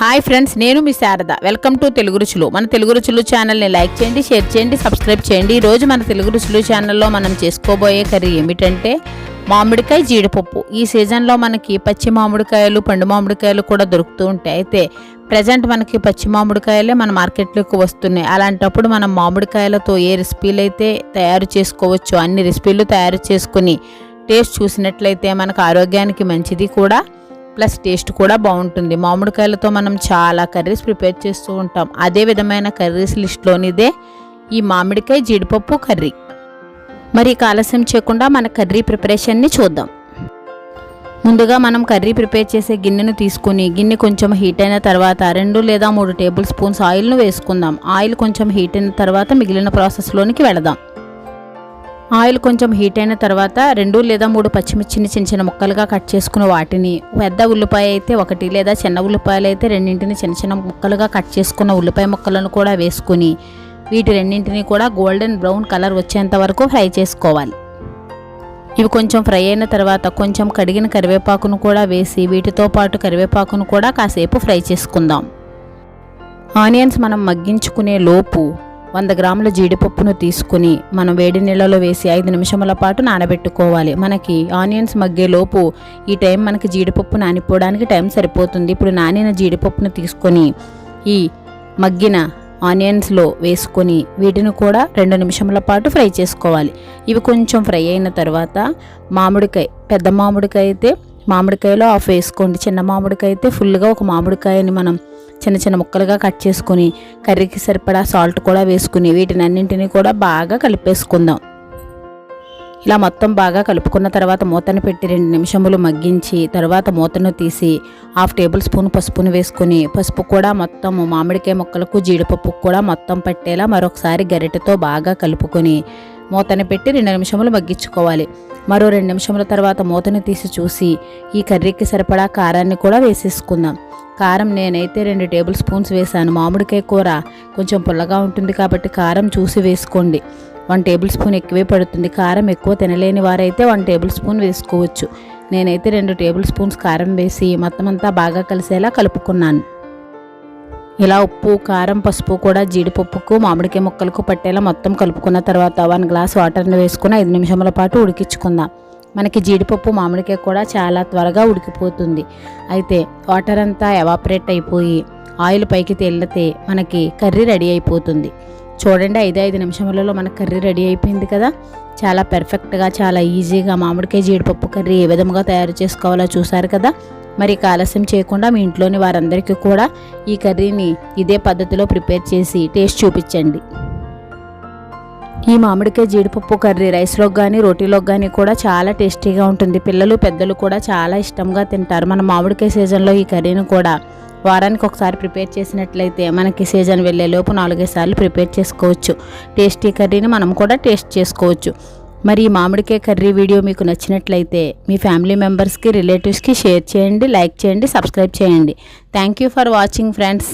Hi friends నేను మీ Sharada. Welcome to Telugu రుచులు. మన తెలుగు రుచులు ఛానల్ని లైక్ చేయండి షేర్ చేయండి సబ్స్క్రైబ్ చేయండి. ఈరోజు రోజు మన తెలుగు రుచులు ఛానల్లో మనం చేసుకోబోయే కర్రీ ఏమిటంటే మామిడికాయ జీడిపప్పు. ఈ సీజన్లో మనకి పచ్చి మామిడికాయలు పండు మామిడికాయలు కూడా దొరుకుతూ ఉంటాయి. అయితే ప్రజెంట్ మనకి పచ్చి మామిడికాయలే మన మార్కెట్లోకి వస్తున్నాయి. అలాంటప్పుడు మనం మామిడికాయలతో ఏ రెసిపీలు అయితే తయారు చేసుకోవచ్చు అన్ని రెసిపీలు తయారు చేసుకుని టేస్ట్ చూసినట్లయితే మనకు ఆరోగ్యానికి మంచిది కూడా. ప్లస్ టేస్ట్ కూడా బాగుంటుంది. మామిడికాయలతో మనం చాలా కర్రీస్ ప్రిపేర్ చేస్తూ ఉంటాం. అదే విధమైన కర్రీస్ లిస్ట్లోనిదే ఈ మామిడికాయ జీడిపప్పు కర్రీ. మరి ఆలస్యం చేయకుండా మన కర్రీ ప్రిపరేషన్ని చూద్దాం. ముందుగా మనం కర్రీ ప్రిపేర్ చేసే గిన్నెను తీసుకుని గిన్నె కొంచెం హీట్ అయిన తర్వాత రెండు లేదా మూడు టేబుల్ స్పూన్స్ ఆయిల్ను వేసుకుందాం. ఆయిల్ కొంచెం హీట్ అయిన తర్వాత మిగిలిన ప్రాసెస్లోనికి వెళదాం. ఆయిల్ కొంచెం హీట్ అయిన తర్వాత రెండు లేదా మూడు పచ్చిమిర్చిని చిన్న చిన్న ముక్కలుగా కట్ చేసుకున్న వాటిని పెద్ద ఉల్లిపాయ అయితే ఒకటి లేదా చిన్న ఉల్లిపాయలు అయితే రెండింటిని చిన్న చిన్న ముక్కలుగా కట్ చేసుకున్న ఉల్లిపాయ ముక్కలను కూడా వేసుకుని వీటి రెండింటిని కూడా గోల్డెన్ బ్రౌన్ కలర్ వచ్చేంత వరకు ఫ్రై చేసుకోవాలి. ఇవి కొంచెం ఫ్రై అయిన తర్వాత కొంచెం కడిగిన కరివేపాకును కూడా వేసి వీటితో పాటు కరివేపాకును కూడా కాసేపు ఫ్రై చేసుకుందాం. ఆనియన్స్ మనం మగ్గించుకునే లోపు వంద గ్రాముల జీడిపప్పును తీసుకుని మనం వేడి నీళ్ళలో వేసి ఐదు నిమిషముల పాటు నానబెట్టుకోవాలి. మనకి ఆనియన్స్ మగ్గేలోపు ఈ టైం మనకి జీడిపప్పు నానిపోవడానికి టైం సరిపోతుంది. ఇప్పుడు నానిన జీడిపప్పును తీసుకొని ఈ మగ్గిన ఆనియన్స్లో వేసుకొని వీటిని కూడా రెండు నిమిషముల పాటు ఫ్రై చేసుకోవాలి. ఇవి కొంచెం ఫ్రై అయిన తర్వాత మామిడికాయ పెద్ద మామిడికాయ అయితే మామిడికాయలో ఆఫ్ వేసుకోండి. చిన్న మామిడికాయ అయితే ఫుల్గా ఒక మామిడికాయని మనం చిన్న చిన్న ముక్కలుగా కట్ చేసుకుని కర్రీకి సరిపడా సాల్ట్ కూడా వేసుకుని వీటిని అన్నింటినీ కూడా బాగా కలిపేసుకుందాం. ఇలా మొత్తం బాగా కలుపుకున్న తర్వాత మూతను పెట్టి రెండు నిమిషములు మగ్గించి తర్వాత మూతను తీసి హాఫ్ టేబుల్ స్పూన్ పసుపును వేసుకుని పసుపు కూడా మొత్తం మామిడికాయ ముక్కలకు జీడిపప్పు కూడా మొత్తం పట్టేలా మరొకసారి గరిటెతో బాగా కలుపుకొని మూతను పెట్టి రెండు నిమిషములు మగ్గించుకోవాలి. మరో రెండు నిమిషముల తర్వాత మూతను తీసి చూసి ఈ కర్రీకి సరిపడా కారాన్ని కూడా వేసేసుకుందాం. కారం నేనైతే రెండు టేబుల్ స్పూన్స్ వేసాను మామిడికాయ కూర కొంచెం పుల్లగా ఉంటుంది కాబట్టి కారం చూసి వేసుకోండి. వన్ టేబుల్ స్పూన్ ఎక్కువే పడుతుంది. కారం ఎక్కువ తినలేని వారైతే వన్ టేబుల్ స్పూన్ వేసుకోవచ్చు. నేనైతే రెండు టేబుల్ స్పూన్స్ కారం వేసి మొత్తం అంతా బాగా కలిసేలా కలుపుకున్నాను. ఇలా ఉప్పు కారం పసుపు కూడా జీడిపప్పుకు మామిడికాయ ముక్కలకు పట్టేలా మొత్తం కలుపుకున్న తర్వాత వన్ గ్లాస్ వాటర్ని వేసుకుని ఐదు నిమిషముల పాటు ఉడికించుకుందాం. మనకి జీడిపప్పు మామిడికాయ కూడా చాలా త్వరగా ఉడికిపోతుంది. అయితే వాటర్ అంతా ఎవాపరేట్ అయిపోయి ఆయిల్ పైకి తేలితే మనకి కర్రీ రెడీ అయిపోతుంది. చూడండి ఐదు ఐదు నిమిషములలో మన కర్రీ రెడీ అయిపోయింది కదా? చాలా పెర్ఫెక్ట్గా చాలా ఈజీగా మామిడికాయ జీడిపప్పు కర్రీ ఏ విధంగా తయారు చేసుకోవాలో చూసారు కదా? మరి ఆలస్యం చేయకుండా మీ ఇంట్లోని వారందరికీ కూడా ఈ కర్రీని ఇదే పద్ధతిలో ప్రిపేర్ చేసి టేస్ట్ చూపించండి. ఈ మామిడికాయ జీడిపప్పు కర్రీ రైస్లోకి కానీ రోటీలోకి కానీ కూడా చాలా టేస్టీగా ఉంటుంది. పిల్లలు పెద్దలు కూడా చాలా ఇష్టంగా తింటారు. మన మామిడికాయ సీజన్లో ఈ కర్రీని కూడా వారానికి ఒకసారి ప్రిపేర్ చేసినట్లయితే మనకి సీజన్ వెళ్ళేలోపు నాలుగైదు సార్లు ప్రిపేర్ చేసుకోవచ్చు. టేస్టీ కర్రీని మనం కూడా టేస్ట్ చేసుకోవచ్చు. మరి ఈ మామిడికాయ కర్రీ వీడియో మీకు నచ్చినట్లయితే మీ ఫ్యామిలీ మెంబర్స్కి రిలేటివ్స్కి షేర్ చేయండి లైక్ చేయండి సబ్స్క్రైబ్ చేయండి. Thank you for watching friends